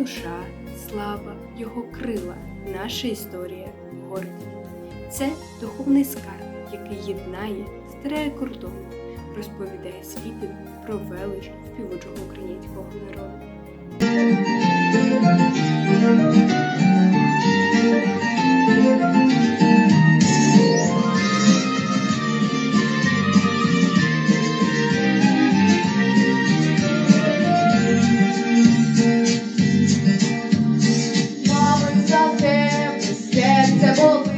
душа, слава, його крила, наша історія, гордість. Це духовний скарб, який єднає, стирає кордон, розповідає світу про велич співучого українського народу. the ball.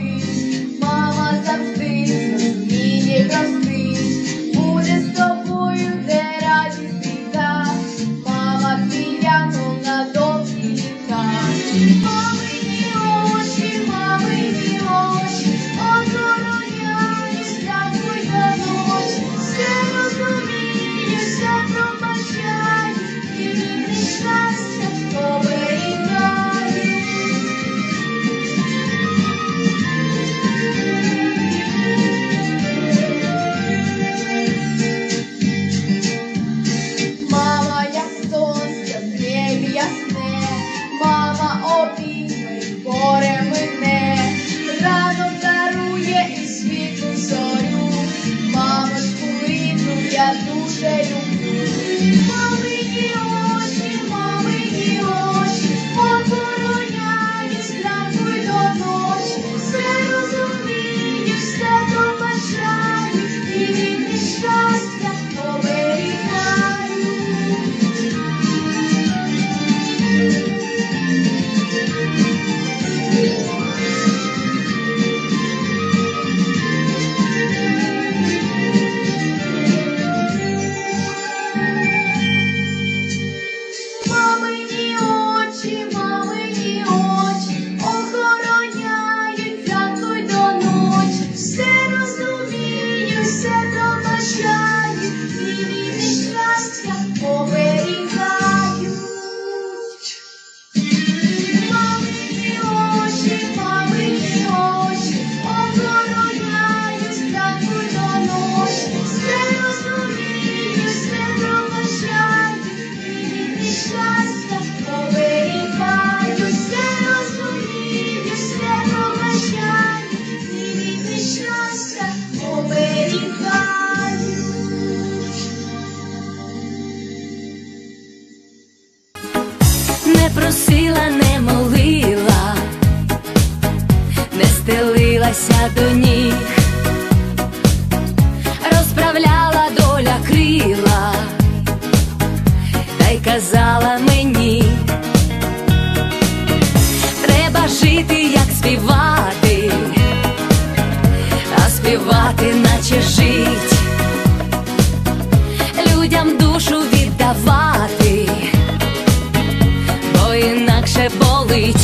просила, не молила, не стелилася до ніг, розправляла доля крила, та й казала мені, треба жити, як співати, а співати, наче жить, людям душу віддавати інакше болить.